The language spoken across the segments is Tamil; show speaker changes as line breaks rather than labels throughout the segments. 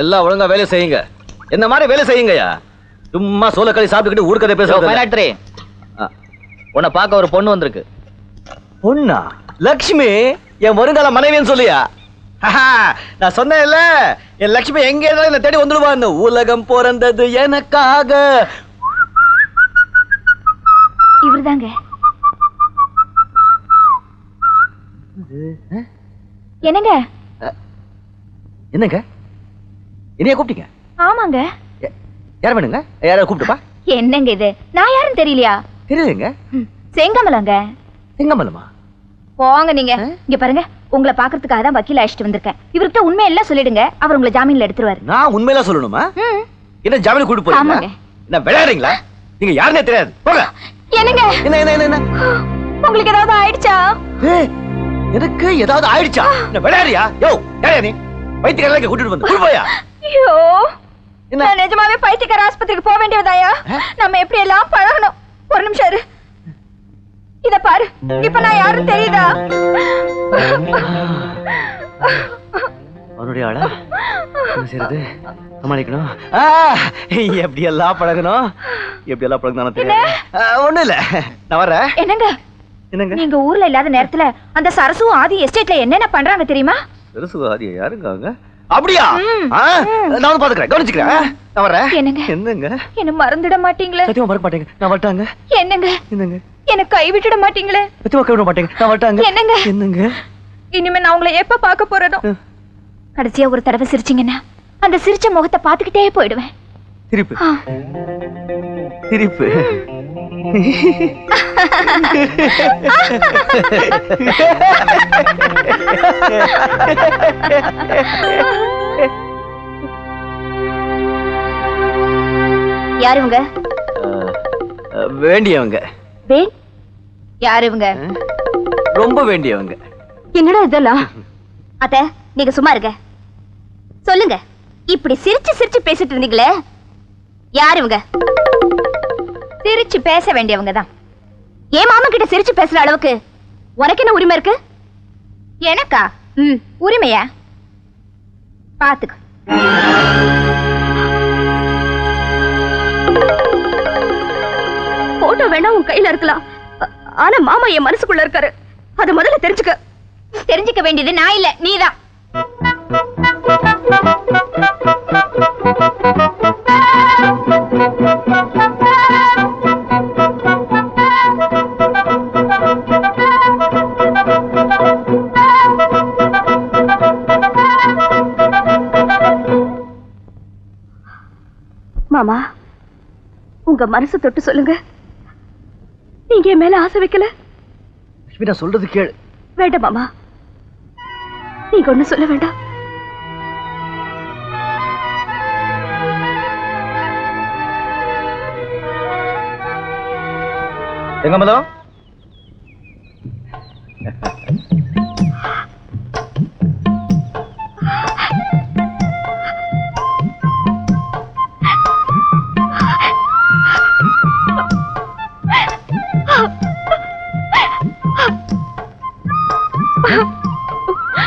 எல்லாம் ஒழுங்கா வேலை செய்யுங்க. என்ன மாதிரி வேலை செய்யுங்கய்யா? சும்மா சோளக்களி சாப்பிட்டுக்கிட்டு ஊர்க்கதை பேசுறது
உன்னை பார்க்க ஒரு பொண்ணு வந்திருக்கு.
பொண்ணா? லக்ஷ்மி என் வருங்கால மனைவின்னு சொல்லியா? நான் சொன்னேன்ல என் லக்ஷ்மி எங்க இருந்தாலும் என்ன தேடி வந்துடுவான்னு. உலகம் பிறந்தது எனக்காக.
இவர்தாங்க. என்னங்க?
என்னங்க? என்னைய கூப்பிட்டீங்க?
ஆமாங்க.
யார் வேணுங்க? யாராவது கூப்பிட்டுப்பா?
என்னங்க இது? நான் யாரும் தெரியலையா?
தெரியலங்க.
செங்கமலங்க.
செங்கமலமா?
போங்க நீங்க. இங்க பாருங்க உங்களை பாக்குறதுக்காக தான் வக்கீல் அழைச்சிட்டு வந்திருக்கேன். இவர்கிட்ட உண்மை எல்லாம் சொல்லிடுங்க. அவர் உங்களை ஜாமீன்ல எடுத்துருவாரு.
நான் உண்மையில சொல்லணுமா? என்ன ஜாமீன் கூட்டு
ஆமாங்க.
என்ன விளையாடுறீங்களா? நீங்க யாருன்னே தெரியாது. போங்க.
என்னங்க?
என்ன என்ன என்ன
உங்களுக்கு ஏதாவது ஆயிடுச்சா?
எனக்கு ஏதாவது ஆயிடுச்சா? என்ன விளையாடுறியா? யோ யாரையா நீ? வைத்தியக்காரங்க கூட்டிட்டு வந்து. போயா?
ஐயோ
என்ன?
நான் நிஜமாவே பைத்தியக்கார ஆஸ்பத்திரிக்கு போக வேண்டியதாயா? நம்ம எப்படி எல்லாம் பழகணும்? ஒரு நிமிஷம் இரு. இத பாரு இப்ப நான் யாரும் தெரியுதா?
அவனுடைய ஆளா? என்ன செய்யறது சமாளிக்கணும். ஆ, எப்படி எல்லாம் பழகணும்? எப்படி எல்லாம் பழகணும் தெரியாது ஆ, ஒண்ணும் இல்ல. நான்
என்னங்க?
என்னங்க?
நீங்க ஊர்ல இல்லாத நேரத்துல அந்த சரசும் ஆதி எஸ்டேட்ல என்னென்ன பண்றாங்க தெரியுமா?
பெருசுகாதி யாருங்க அவங்க அப்படியா. நான் வந்து பாத்துக்கிறேன். கவனிச்சுக்கிறேன். நான்
என்னங்க?
என்னங்க?
என்ன மறந்துட மாட்டீங்களே?
சத்தியமா மறக்க மாட்டேங்க. நான் வரட்டாங்க.
என்னங்க?
என்னங்க?
என்ன கைவிட்டுட மாட்டீங்களே?
சத்தியமா கைவிட மாட்டேங்க. நான் வரட்டாங்க.
என்னங்க?
என்னங்க?
இனிமே நான் உங்களை எப்ப பார்க்க போறதும்
ம்.
கடைசியா ஒரு தடவை சிரிச்சீங்கன்னா அந்த சிரிச்ச முகத்தை பார்த்துக்கிட்டே போயிடுவேன்.
திருப்பு. திருப்பு.
யாரு இவங்க?
வேண்டியவங்க.
யாரு இவங்க?
ரொம்ப வேண்டியவங்க.
என்னடா இதெல்லாம் அத்த நீங்க சும்மா இருங்க. சொல்லுங்க. இப்படி சிரிச்சு சிரிச்சு பேசிட்டு இருந்தீங்களே? யார் இவங்க? சிரிச்சு பேச வேண்டியவங்க தான். ஏன் மாமா கிட்ட சிரிச்சு பேசுற அளவுக்கு உனக்கு என்ன உரிமை இருக்கு? எனக்கா? ம். உரிமையா? பாத்துக்க. போட்டோ வேணா உன் கையில இருக்கலாம். ஆனா மாமா என் மனசுக்குள்ள இருக்காரு. அத முதல்ல தெரிஞ்சுக்க. தெரிஞ்சுக்க வேண்டியது நான் இல்ல நீதான். மாமா உங்க மனசு தொட்டு சொல்லுங்க. நீங்க என் மேல ஆசை வைக்கல?
நான் சொல்றது கேளு.
வேண்டாம் மாமா. நீங்க ஒண்ணு சொல்ல வேண்டாம்.
செங்கமலம்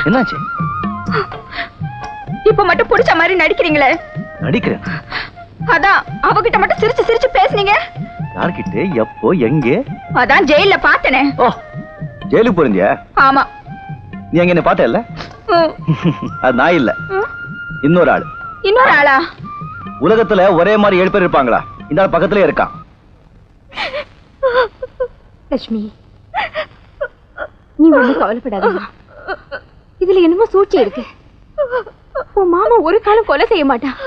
என்னாச்சு?
இப்ப மட்டும் புடிச்ச மாதிரி நடிக்கிறீங்களே?
நடிக்கிறேன்.
அதான் அவகிட்ட மட்டும் சிரிச்சு சிரிச்சு பேசுனீங்க.
யார்கிட்ட எப்போ எங்கே?
அதான் ஜெயில பார்த்தனே.
ஓ ஜெயிலுக்கு போயிருந்தியா?
ஆமா.
நீ அங்க என்ன பார்த்த இல்ல? அது நான் இல்ல. இன்னொரு ஆள்.
இன்னொரு ஆளா?
உலகத்துல ஒரே மாதிரி ஏழு பேர் இருப்பாங்களா? இந்த ஆள் பக்கத்துலயே இருக்கான்.
லட்சுமி நீ ஒண்ணும் கவலைப்படாதம்மா. இதுல என்னமோ சூழ்ச்சி இருக்கு. உன் மாமா ஒரு காலம் கொலை செய்ய மாட்டான்.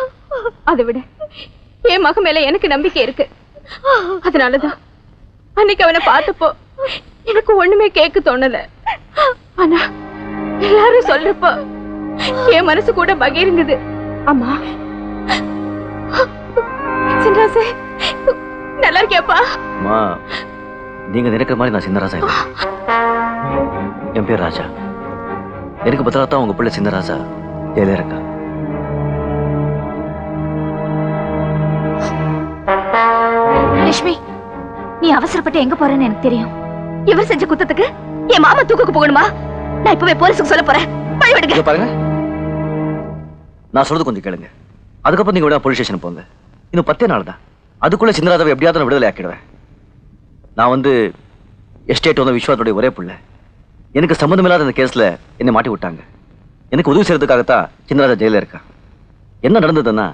அதை விட. என் மக மேல எனக்கு நம்பிக்கை இருக்கு. அதனாலதான் அன்னைக்கு அவனை பார்த்தப்போ எனக்கு ஒண்ணுமே கேட்க தோணல. ஆனா எல்லாரும் சொல்றப்போ என் மனசு கூட பகிருங்குது அம்மா. சின்ராசே நல்லா இருக்கியாப்பா?
அம்மா நீங்க நினைக்கிற மாதிரி நான் சின்னராசா இல்லை. என் பேர் ராஜா. எனக்கு பதிலாக தான் உங்க பிள்ளை சின்னராசா. ஜெயில இருக்கா?
லட்சுமி நீ அவசரப்பட்டு எங்க போறேன்னு எனக்கு தெரியும். இவர் செஞ்ச குத்தத்துக்கு என் மாமா தூக்குக்கு போகணுமா? நான் இப்பவே போலீஸுக்கு சொல்ல போறேன். பழி விடுங்க.
பாருங்க. நான் சொல்றது கொஞ்சம் கேளுங்க. அதுக்கப்புறம் நீங்க விட போலீஸ் ஸ்டேஷன் போங்க. இன்னும் பத்தே நாள் தான். அதுக்குள்ள சிந்தராதாவை எப்படியாவது நான் விடுதலை ஆக்கிடுவேன். நான் வந்து எஸ்டேட் வந்த விஸ்வாத்துடைய ஒரே பிள்ளை. எனக்கு சம்மந்தம் இல்லாத இந்த கேஸில் என்னை மாட்டி விட்டாங்க. எனக்கு உதவி செய்யறதுக்காகத்தான் சின்னராஜா ஜெயிலில் இருக்கா. என்ன நடந்ததுன்னா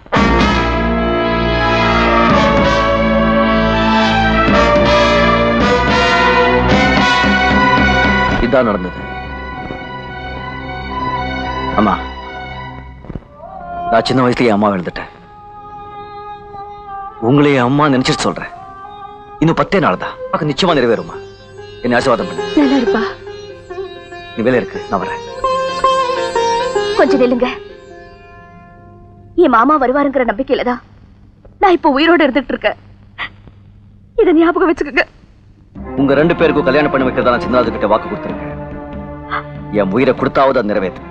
இதான் நடந்தது அம்மா நான் சின்ன வயசுலயே அம்மா எழுந்துட்டேன் உங்களையே அம்மா நினைச்சிட்டு சொல்றேன் இன்னும் பத்தே நாள் தான் நிச்சயமா நிறைவேறுமா என்ன ஆசீர்வாதம் பண்ணு
நல்லா இருப்பா
நீ வேலை இருக்கு நான் வரேன்
கொஞ்சம் நில்லுங்க என் மாமா வருவாருங்கிற நம்பிக்கையில தான் நான் இப்போ உயிரோட இருந்துட்டு இருக்கேன் இதை ஞாபகம் வச்சுக்கோங்க
உங்க ரெண்டு பேருக்கும் கல்யாணம் பண்ணி வைக்கிறதா நான் சின்னராஜு கிட்ட வாக்கு கொடுத்துருக்கேன். என் உயிரை கொடுத்தாவது அது நிறைவேற்று.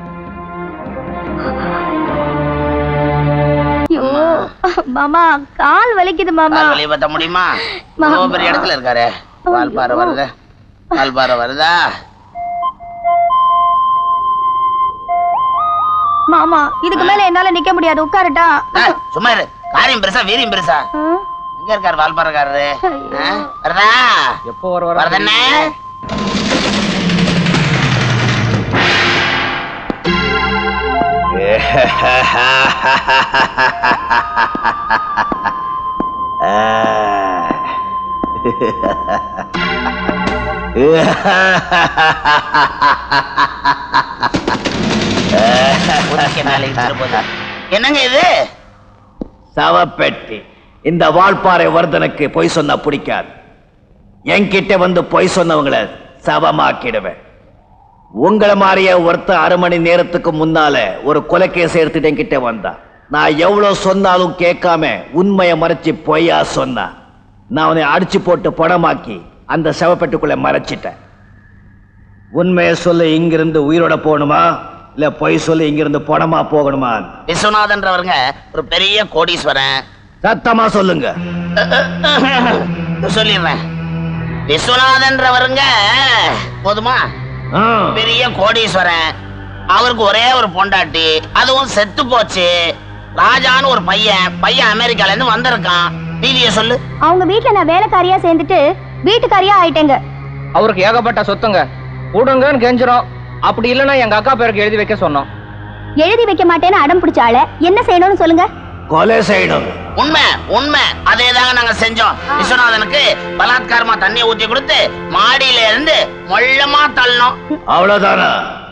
மாமா கால் வலிக்குது மாமா.
வலியை பத்த முடியுமா? பெரிய இடத்துல இருக்காரு? வால்பாறை வருதா? வால்பாறை வருதா?
மாமா இதுக்கு மேல என்னால நிக்க முடியாது. உட்காரட்டா.
சும்மா இரு. காரியம் பெருசா வீரியம் பெருசா. எங்க இருக்காரு வால்பாறைக்காரரு? வருதா?
எப்போ வர
வருதண்ணே. என்னங்க இது?
சவப்பெட்டி. இந்த வால்பாறை வர்தனுக்கு பொய் சொன்னா பிடிக்காது. என்கிட்ட வந்து பொய் சொன்னவங்கள சவமாக்கிடுவேன் உங்களை மாதிரியே ஒருத்தன் அரை மணி நேரத்துக்கு முன்னால ஒரு கொலைக்கேஸ் எடுத்துட்டு என்கிட்ட வந்தா. நான் எவ்வளவு சொன்னாலும் கேட்காம உண்மையை மறைச்சு பொய்யா சொன்னா. நான் அவனை அடிச்சு போட்டு படமாக்கி அந்த சவப்பெட்டுக்குள்ள மறைச்சிட்டேன். உண்மையை சொல்ல இங்கிருந்து உயிரோட போகணுமா? இல்ல பொய் சொல்லி இங்கிருந்து பணமா போகணுமா
விஸ்வநாதன்றவருங்க ஒரு பெரிய கோடீஸ்வரன்.
சத்தமா சொல்லுங்க.
சொல்லிடுறேன். விஸ்வநாதன்றவருங்க போதுமா. பெரிய கோடீஸ்வரன். அவருக்கு ஒரே ஒரு பொண்டாட்டி அதுவும் செத்து போச்சு. ராஜான்னு ஒரு பையன் பையன் அமெரிக்கால இருந்து வந்திருக்கான். மீதிய சொல்லு.
அவங்க வீட்ல நான் வேலைக்காரியா சேர்ந்துட்டு வீட்டுக்காரியா ஆயிட்டேங்க.
அவருக்கு ஏகப்பட்ட சொத்துங்க. கொடுங்கன்னு கெஞ்சிரும் அப்படி இல்லைன்னா எங்க அக்கா பேருக்கு எழுதி வைக்க சொன்னோம்.
எழுதி வைக்க மாட்டேன்னு அடம் பிடிச்சால என்ன செய்யணும்னு சொல்லுங்க.
கொலை செய்யணும்
உண்மை உண்மை. அதே தாங்க நாங்க செஞ்சோம். விஸ்வநாதனுக்கு பலாத்காரமா தண்ணியை ஊத்தி கொடுத்து மாடியில இருந்து மொள்ளமா தள்ளணும்
அவ்வளவுதானா?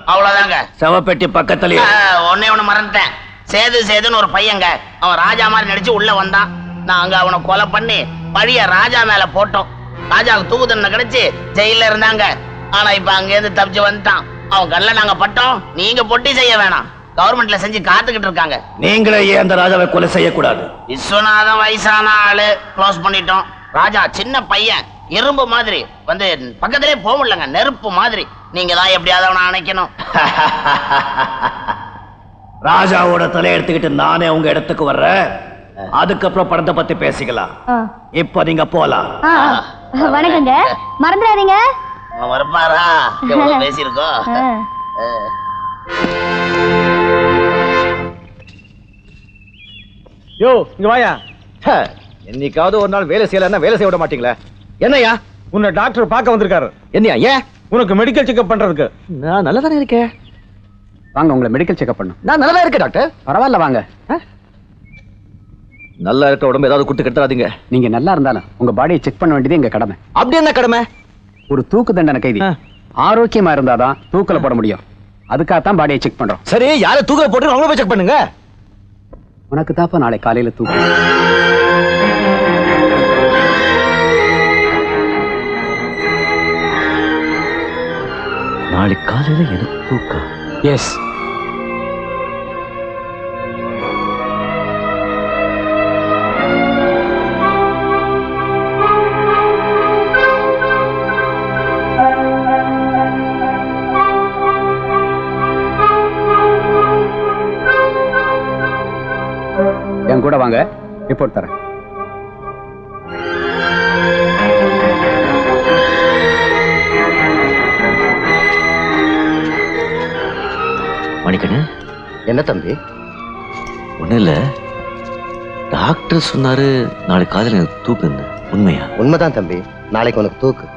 அவ்வளவுதாங்க.
சவப்பெட்டி பக்கத்துலயே.
ஆஹ், ஒண்ணே ஒண்ணு மறந்துட்டேன். சேது சேதுன்னு ஒரு பையங்க. அவன் ராஜா மாதிரி நடிச்சு உள்ள வந்தான். நாங்க அவனை கொலை பண்ணி பழிய ராஜா மேல போட்டோம். ராஜாவுக்கு தூக்கு தண்டனை கிடைச்சு ஜெயில இருந்தாங்க. ஆனா இப்ப அங்க இருந்து தப்பிச்சு வந்துட்டான். அவன் கல்ல நாங்க பட்டோம். நீங்க பொட்டி செய்ய வேணாம். கவர்மெண்ட்ல செஞ்சு காத்துக்கிட்டு இருக்காங்க.
நீங்களே ஏன் அந்த ராஜாவை கொலை செய்யக்கூடாது?
விஸ்வநாதன் வயசான ஆளு. க்ளோஸ் பண்ணிட்டோம். ராஜா சின்ன பையன். இரும்பு மாதிரி. வந்து பக்கத்திலே போக முடியலங்க. நெருப்பு மாதிரி. நீங்க தான் எப்படியாவது அவனை அணைக்கணும்.
ராஜாவோட தலை எடுத்துக்கிட்டு நானே உங்க இடத்துக்கு வர்றேன். அதுக்கப்புறம் படத்தை பத்தி பேசிக்கலாம். இப்ப நீங்க போலாம்.
வணக்கங்க. மறந்துடாதீங்க.
வரப்பாரா பேசியிருக்கோம்.
யோ இங்க வாயா.
ஹ, என்னைக்காவது ஒரு நாள் வேலை செய்யலன்னா வேலை செய்ய விட மாட்டீங்களே. என்னய்யா?
உன்னை டாக்டர் பார்க்க வந்திருக்காரு.
என்னையா ஏன்?
உனக்கு மெடிக்கல் செக்அப் பண்றதுக்கு.
நான் நல்லா தானே இருக்கேன்?
வாங்க உங்களை மெடிக்கல் செக்அப் பண்ணும்
நான் நல்லா இருக்கேன் டாக்டர்.
பரவாயில்ல வாங்க.
நல்லா இருக்க உடம்பு ஏதாவது குட்டு கெடுத்துறாதீங்க.
நீங்க நல்லா இருந்தாலும் உங்க பாடியை செக் பண்ண வேண்டியது எங்க கடமை.
அப்படி என்ன கடமை?
ஒரு தூக்கு தண்டனை கைதி. ஆரோக்கியமா இருந்தாதான் தூக்கல போட முடியும். அதுக்காகத்தான் பாடியை செக் பண்றோம்.
சரி யாரை தூக்கில போட்டு அவங்கள போய் செக் பண்ணுங்க?
உனக்கு தாப்பா நாளை காலையில தூக்கு
நாளைக்கு காலையில எனக்கு தூக்கம்.
எஸ் ரிப்போர்ட் தரேன்.
மணிக்கண்ணு.
என்ன தம்பி?
ஒன்றும் இல்லை. டாக்டர் சொன்னாரு நாளைக்கு காலையில் எனக்கு தூக்குன்னு. உண்மையா?
உண்மைதான் தம்பி. நாளைக்கு உனக்கு தூக்கு.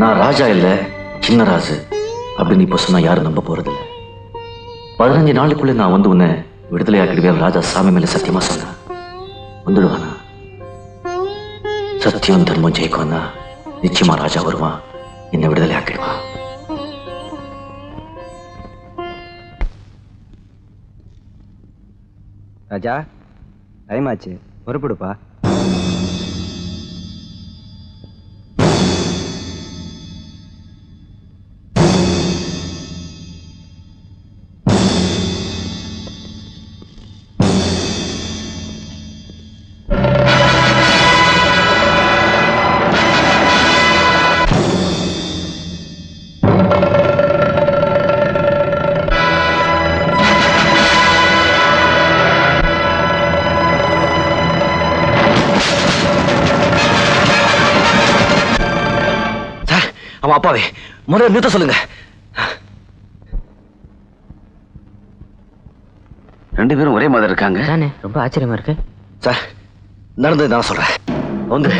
நான் ராஜா இல்லை சின்னராசு அப்படின்னு இப்போ சொன்னா யாரும் நம்ப போறதில்ல. பதினஞ்சு நாளுக்குள்ள நான் வந்து உன்னை விடுதலை ஆக்கிடுவேன் ராஜா சாமி மேல சத்தியமா சொன்னேன் வந்துடுவானா சத்தியம் தர்மம் ஜெயிக்கும்னா நிச்சயமா ராஜா வருவான். என்னை விடுதலை ஆக்கிடுவான்
ராஜா டைம் ஆச்சு. பொறுப்படுப்பா.
அவன் அப்பாவே. முதல்ல நிறுத்த சொல்லுங்க. ரெண்டு பேரும் ஒரே மாதிரி இருக்காங்க.
தானே ரொம்ப ஆச்சரியமா இருக்கு.
சார் நடந்தது நான் சொல்றேன். வந்து.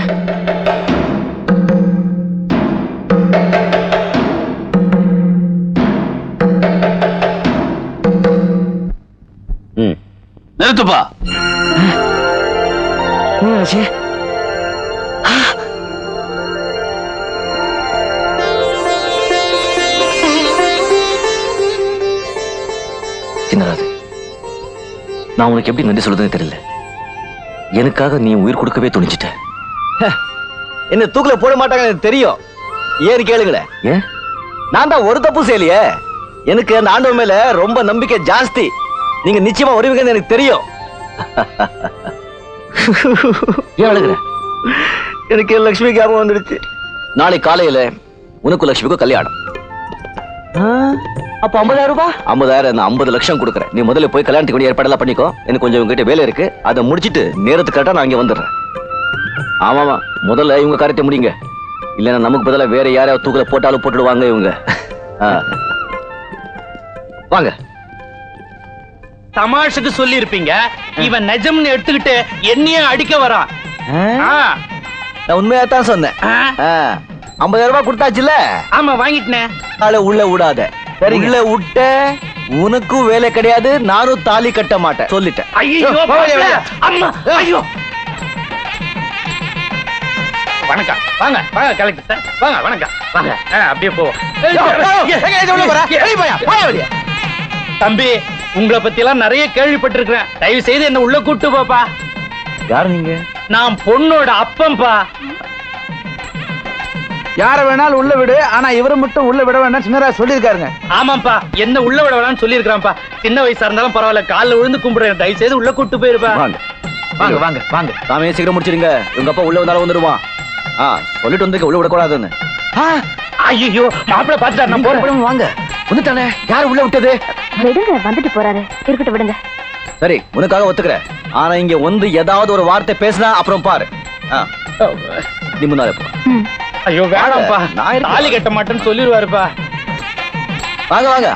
ம். சின்னராஜு நான் உனக்கு எப்படி நன்றி சொல்றதுன்னு தெரியல. எனக்காக நீ உயிர் கொடுக்கவே துணிச்சிட்ட
என்ன தூக்குல போட மாட்டாங்க எனக்கு தெரியும். ஏன்னு கேளுங்களேன்.
ஏன்
நான் தான் ஒரு தப்பு செய்யலையே. எனக்கு அந்த ஆண்டவன் மேல ரொம்ப நம்பிக்கை ஜாஸ்தி. நீங்க நிச்சயமா வருவீங்கன்னு எனக்கு தெரியும்.
ஏன் அழுகுற?
எனக்கு லட்சுமி ஞாபகம் வந்துடுச்சு.
நாளை காலையில உனக்கு லட்சுமிக்கும் கல்யாணம்.
அப்ப ஐம்பதாயிரம் ரூபாய்
ஐம்பதாயிரம் நான் ஐம்பது லட்சம் கொடுக்குறேன். நீ முதல்ல போய் கல்யாணத்துக்கு வேண்டிய ஏற்பாடெல்லாம் பண்ணிக்கோ. எனக்கு கொஞ்சம் உங்ககிட்ட வேலை இருக்கு. அதை முடிச்சிட்டு நேரத்துக்கு கரெக்டா நான் இங்க வந்துடுறேன். ஆமாமா முதல்ல இவங்க காரியத்தை முடிங்க. இல்லைன்னா நமக்கு பதிலா வேற யாரையாவது தூக்கல போட்டாலும் போட்டுடுவாங்க இவங்க. ஆ. வாங்க.
தமாஷுக்கு சொல்லி இருப்பீங்க இவன் நிஜம்னு எடுத்துக்கிட்டு என்னையே அடிக்க வரான். ஆ,
நான் உண்மையா தான் சொன்னேன் ஐம்பதாயிரம் ரூபாய் கொடுத்தாச்சுல்ல?
ஆமா வாங்கிட்டேன்.
ஆளை உள்ள விடாத. உள்ள விட்ட உனக்கும் வேலை கிடையாது நானும் தாலி கட்ட மாட்டேன். சொல்லிட்டேன்.
ஐயோ வணக்கம். வாங்க வாங்க கலெக்டர் சார் வாங்க வணக்கம். வாங்க ஆ, அப்படியே போவோம். தம்பி உங்களை பத்தி எல்லாம் நிறைய கேள்விப்பட்டிருக்கிறேன். தயவு செய்து என்ன உள்ள கூட்டு போப்பா.
யாரு நீங்க?
நான் பொண்ணோட அப்பம்பா.
யார வேணாலும் உள்ள விடு ஆனா இவரை மட்டும் உள்ள விட வேண்டாம் சின்னராஜ் சொல்லியிருக்காருங்க.
ஆமாப்பா என்ன உள்ள விட வேணாம்னு சொல்லியிருக்கிறான்ப்பா. சின்ன வயசா இருந்தாலும் பரவாயில்ல கால்ல விழுந்து கும்பிடுறேன். தயவு செய்து உள்ள கூட்டு போயிருப்பா.
வாங்க.
வாங்க வாங்க வாங்க.
சாமியை சீக்கிரம் முடிச்சிருங்க உங்க அப்பா உள்ள வந்தாலும் வந்துடுவான் ஆ சொல்லிட்டு வந்திருக்க உள்ள விடக்கூடாதுன்னு.
ஐயோ மாப்பிள்ள பாத்துட்டா நான் போறேன்.
வாங்க. வந்துட்டானே. யார் உள்ள விட்டது?
விடுங்க வந்துட்டு போறாரு. இருக்கட்டும் விடுங்க.
சரி உனக்காக ஒத்துக்கிறேன் ஆனா இங்க வந்து ஏதாவது ஒரு வார்த்தை பேசினா அப்புறம் பாரு. ஆ, நீ முன்னாலே போ.
ஐயோ வேணாம்ப்பா.
நான்.
தாலி கட்ட மாட்டேன்னு சொல்லிடுவாருப்பா
வாங்க வாங்க.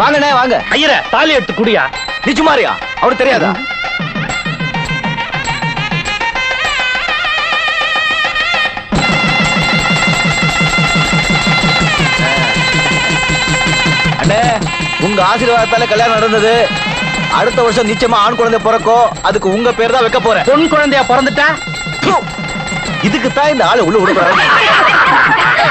வாங்கண்ணே வாங்க.
ஐயர தாலி எடுத்து குடியா?
நீ சும்மாரியா அவரு தெரியாதா? அண்ணே உங்க ஆசீர்வாதத்தால கல்யாணம் நடந்தது. அடுத்த வருஷம் நிச்சயமா ஆண் குழந்தை பிறக்கும் அதுக்கு உங்க பேர் தான் வைக்க போறேன்.
பொன் குழந்தையா பிறந்துட்டா?
இதுக்கு தான் இந்த ஆளு உள்ள விடுறாங்க